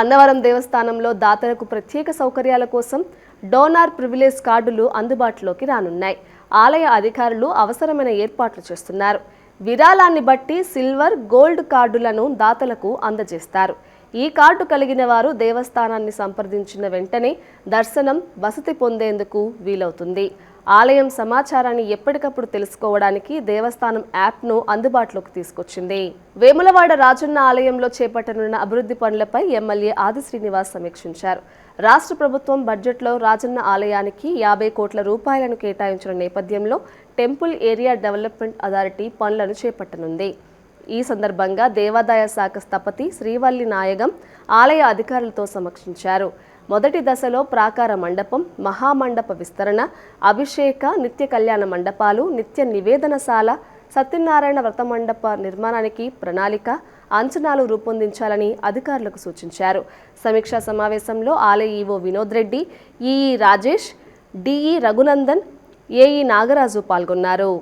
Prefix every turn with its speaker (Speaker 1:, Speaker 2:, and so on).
Speaker 1: అన్నవరం దేవస్థానంలో దాతలకు ప్రత్యేక సౌకర్యాల కోసం డోనార్ ప్రివిలేజ్ కార్డులు అందుబాటులోకి రానున్నాయి. ఆలయ అధికారులు అవసరమైన ఏర్పాట్లు చేస్తున్నారు. విరాళాన్ని బట్టి సిల్వర్ గోల్డ్ కార్డులను దాతలకు అందజేస్తారు. ఈ కార్డు కలిగిన వారు దేవస్థానాన్ని సంప్రదించిన వెంటనే దర్శనం వసతి పొందేందుకు వీలవుతుంది. ఆలయం సమాచారాన్ని ఎప్పటికప్పుడు తెలుసుకోవడానికి దేవస్థానం యాప్ను అందుబాటులోకి తీసుకొచ్చింది. వేములవాడ రాజన్న ఆలయంలో చేపట్టనున్న అభివృద్ధి పనులపై ఎమ్మెల్యే ఆది శ్రీనివాస్ సమీక్షించారు. రాష్ట్ర ప్రభుత్వం బడ్జెట్లో రాజన్న ఆలయానికి యాభై కోట్ల రూపాయలను కేటాయించిన నేపథ్యంలో టెంపుల్ ఏరియా డెవలప్మెంట్ అథారిటీ పనులను చేపట్టనుంది. ఈ సందర్భంగా దేవాదాయ శాఖ స్థపతి శ్రీవల్లి నాయగం ఆలయ అధికారులతో సమీక్షించారు. మొదటి దశలో ప్రాకార మండపం మహామండప విస్తరణ అభిషేక నిత్య కళ్యాణ మండపాలు నిత్య నివేదనశాల సత్యనారాయణ వ్రత మండప నిర్మాణానికి ప్రణాళిక అంచనాలు రూపొందించాలని అధికారులకు సూచించారు. సమీక్షా సమావేశంలో ఆలయ EO Vinod Reddy EE Rajesh DE Raghunandan AE Nagaraju పాల్గొన్నారు.